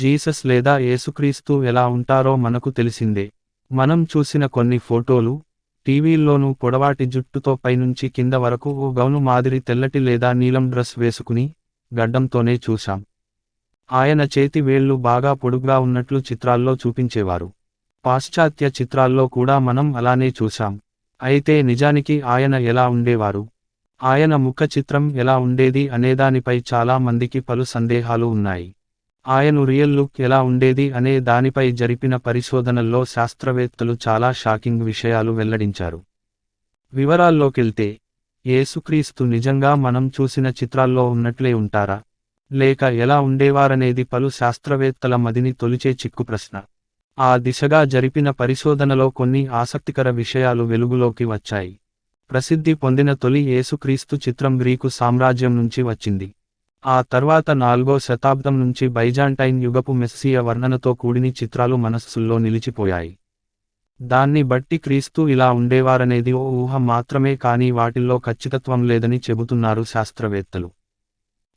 Jesus లేదా యేసుక్రీస్తు ఎలా ఉంటారో మనకు తెలిసిందే. మనం చూసిన కొన్ని ఫోటోలు టీవీల్లోనూ పొడవాటి జుట్టుతో పైనుంచి కింద వరకు ఓ గౌను మాదిరి తెల్లటి లేదా నీలం డ్రెస్ వేసుకుని గడ్డంతోనే చూశాం. ఆయన చేతి వేళ్ళు బాగా పొడుగ్గా ఉన్నట్లు చిత్రాల్లో చూపించేవారు. పాశ్చాత్య చిత్రాల్లో కూడా మనం అలానే చూశాం. అయితే నిజానికి ఆయన ఎలా ఉండేవారు? ఆయన ముఖ చిత్రం ఎలా ఉండేది అనేదానిపై చాలా మందికి పలు సందేహాలు ఉన్నాయి. ఆయను రియల్ లుక్ ఎలా ఉండేది అనే దానిపై జరిపిన పరిశోధనల్లో శాస్త్రవేత్తలు చాలా షాకింగ్ విషయాలు వెల్లడించారు. వివరాల్లోకెళ్తే ఏసుక్రీస్తు నిజంగా మనం చూసిన చిత్రాల్లో ఉన్నట్లే ఉంటారా? లేక ఎలా ఉండేవారనేది పలు శాస్త్రవేత్తల మదిని తొలిచే చిక్కు ప్రశ్న. ఆ దిశగా జరిపిన పరిశోధనలో కొన్ని ఆసక్తికర విషయాలు వెలుగులోకి వచ్చాయి. ప్రసిద్ధి పొందిన తొలి ఏసుక్రీస్తు చిత్రం గ్రీకు సామ్రాజ్యం నుంచి వచ్చింది. ఆ తర్వాత నాలుగో శతాబ్దం నుంచి బైజాంటైన్ యుగపు మెస్సియ వర్ణనతో కూడిని చిత్రాలు మనస్సుల్లో నిలిచిపోయాయి. దాన్ని బట్టి క్రీస్తు ఇలా ఉండేవారనేది ఓ ఊహ మాత్రమే కానీ వాటిల్లో ఖచ్చితత్వం లేదని చెబుతున్నారు శాస్త్రవేత్తలు.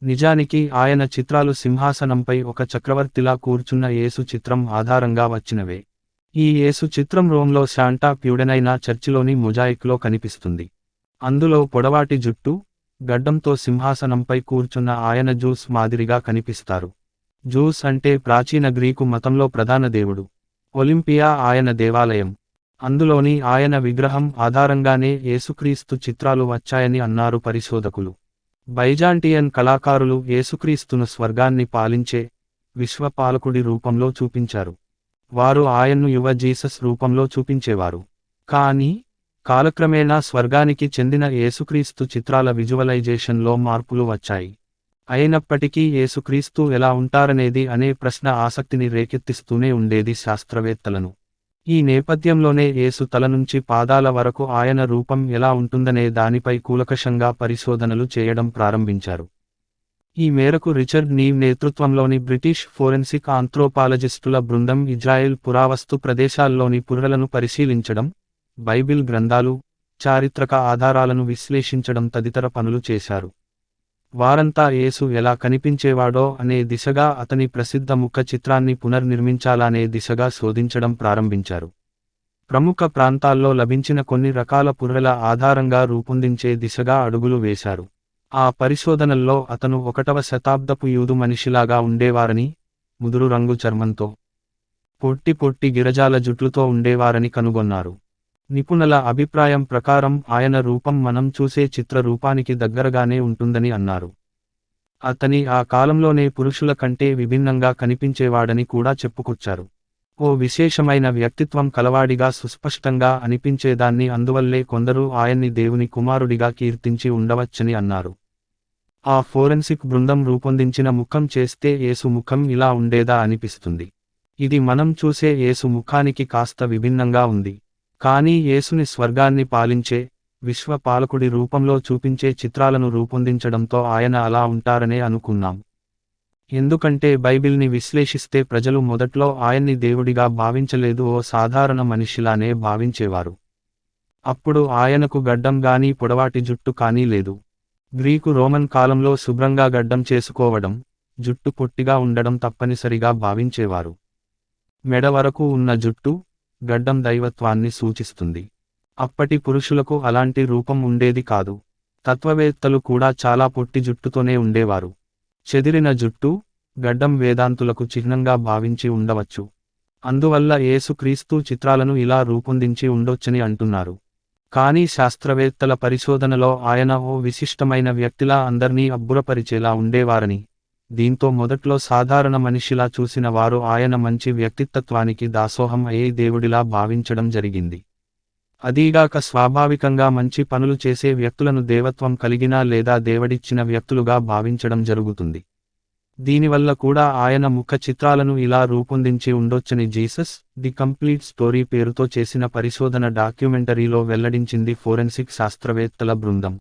నిజానికి ఆయన చిత్రాలు సింహాసనంపై ఒక చక్రవర్తిలా కూర్చున్న యేసు చిత్రం ఆధారంగా వచ్చినవే. ఈ యేసు చిత్రం రోమ్లో శాంటా ప్యూడెనైనా చర్చిలోని మొజాయిక్లో కనిపిస్తుంది. అందులో పొడవాటి జుట్టు గడ్డంతో సింహాసనంపై కూర్చున్న ఆయన జూస్ మాదిరిగా కనిపిస్తారు. జూస్ అంటే ప్రాచీన గ్రీకు మతంలో ప్రధాన దేవుడు. ఒలింపియా ఆయన దేవాలయం. అందులోని ఆయన విగ్రహం ఆధారంగానే యేసుక్రీస్తు చిత్రాలు వచ్చాయని అన్నారు పరిశోధకులు. బైజాంటియన్ కళాకారులు యేసుక్రీస్తును స్వర్గాన్ని పాలించే విశ్వపాలకుడి రూపంలో చూపించారు. వారు ఆయన్ను యువ జీసస్ రూపంలో చూపించేవారు. కానీ కాలక్రమేణా స్వర్గానికి చెందిన యేసుక్రీస్తు చిత్రాల విజువలైజేషన్లో మార్పులు వచ్చాయి. అయినప్పటికీ యేసుక్రీస్తు ఎలా ఉంటారనేది అనే ప్రశ్న ఆసక్తిని రేకెత్తిస్తూనే ఉండేది శాస్త్రవేత్తలను. ఈ నేపథ్యంలోనే యేసు తల నుంచి పాదాల వరకు ఆయన రూపం ఎలా ఉంటుందనే దానిపై కూలకషంగా పరిశోధనలు చేయడం ప్రారంభించారు. ఈ మేరకు రిచర్డ్ నీవ్ నేతృత్వంలోని బ్రిటిష్ ఫోరెన్సిక్ ఆంథ్రోపాలజిస్టుల బృందం ఇజ్రాయెల్ పురావస్తు ప్రదేశాల్లోని పుర్రలను పరిశీలించడం బైబిల్ గ్రంథాలు చారిత్రక ఆధారాలను విశ్లేషించడం తదితర పనులు చేశారు. వారంతా యేసు ఎలా కనిపించేవాడో అనే దిశగా అతని ప్రసిద్ధ ముఖ చిత్రాన్ని పునర్నిర్మించాలనే దిశగా శోధించడం ప్రారంభించారు. ప్రముఖ ప్రాంతాల్లో లభించిన కొన్ని రకాల పుర్రెల ఆధారంగా రూపొందించే దిశగా అడుగులు వేశారు. ఆ పరిశోధనల్లో అతను ఒకటవ శతాబ్దపు యూదు మనిషిలాగా ఉండేవారని ముదురు రంగు చర్మంతో పొట్టి పొట్టి గిరజాల జుట్లుతో ఉండేవారని కనుగొన్నారు. నిపుణుల అభిప్రాయం ప్రకారం ఆయన రూపం మనం చూసే చిత్ర రూపానికి దగ్గరగానే ఉంటుందని అన్నారు. అతని ఆ కాలంలోనే పురుషుల కంటే విభిన్నంగా కనిపించేవాడని కూడా చెప్పుకొచ్చారు. ఓ విశేషమైన వ్యక్తిత్వం కలవాడిగా సుస్పష్టంగా అనిపించేదాన్ని అందువల్లే కొందరు ఆయన్ని దేవుని కుమారుడిగా కీర్తించి ఉండవచ్చని అన్నారు. ఆ ఫోరెన్సిక్ బృందం రూపొందించిన ముఖం చేస్తే యేసు ముఖం ఇలా ఉండేదా అనిపిస్తుంది. ఇది మనం చూసే యేసు ముఖానికి కాస్త విభిన్నంగా ఉంది. కానీ యేసుని స్వర్గాన్ని పాలించే విశ్వ పాలకుడి రూపంలో చూపించే చిత్రాలను రూపొందించడంతో ఆయన అలా ఉంటారనే అనుకున్నాం. ఎందుకంటే బైబిల్ని విశ్లేషిస్తే ప్రజలు మొదట్లో ఆయన్ని దేవుడిగా భావించలేదు ఓ సాధారణ మనిషిలానే భావించేవారు. అప్పుడు ఆయనకు గడ్డం గానీ పొడవాటి జుట్టు కానీ లేదు. గ్రీకు రోమన్ కాలంలో శుభ్రంగా గడ్డం చేసుకోవడం జుట్టు పొట్టిగా ఉండడం తప్పనిసరిగా భావించేవారు. మెడ వరకు ఉన్న జుట్టు గడ్డం దైవత్వాన్ని సూచిస్తుంది. అప్పటి పురుషులకు అలాంటి రూపం ఉండేది కాదు. తత్వవేత్తలు కూడా చాలా పొట్టి జుట్టుతోనే ఉండేవారు. చెదిరిన జుట్టు గడ్డం వేదాంతులకు చిహ్నంగా భావించి ఉండవచ్చు. అందువల్ల యేసుక్రీస్తు చిత్రాలను ఇలా రూపొందించి ఉండొచ్చని అంటున్నారు. కానీ శాస్త్రవేత్తల పరిశోధనలో ఆయన ఓ విశిష్టమైన వ్యక్తిలా అందర్నీ అబ్బురపరిచేలా ఉండేవారని. దీంతో మొదట్లో సాధారణ మనిషిలా చూసిన వారు ఆయన మంచి వ్యక్తిత్వానికి దాసోహం అయ్యే దేవుడిలా భావించడం జరిగింది. అదీగాక స్వాభావికంగా మంచి పనులు చేసే వ్యక్తులను దేవత్వం కలిగిన లేదా దేవుడిచ్చిన వ్యక్తులుగా భావించడం జరుగుతుంది. దీనివల్ల కూడా ఆయన ముఖ చిత్రాలను ఇలా రూపొందించి ఉండొచ్చని జీసస్ ది కంప్లీట్ స్టోరీ పేరుతో చేసిన పరిశోధన డాక్యుమెంటరీలో వెల్లడించింది ఫోరెన్సిక్ శాస్త్రవేత్తల బృందం.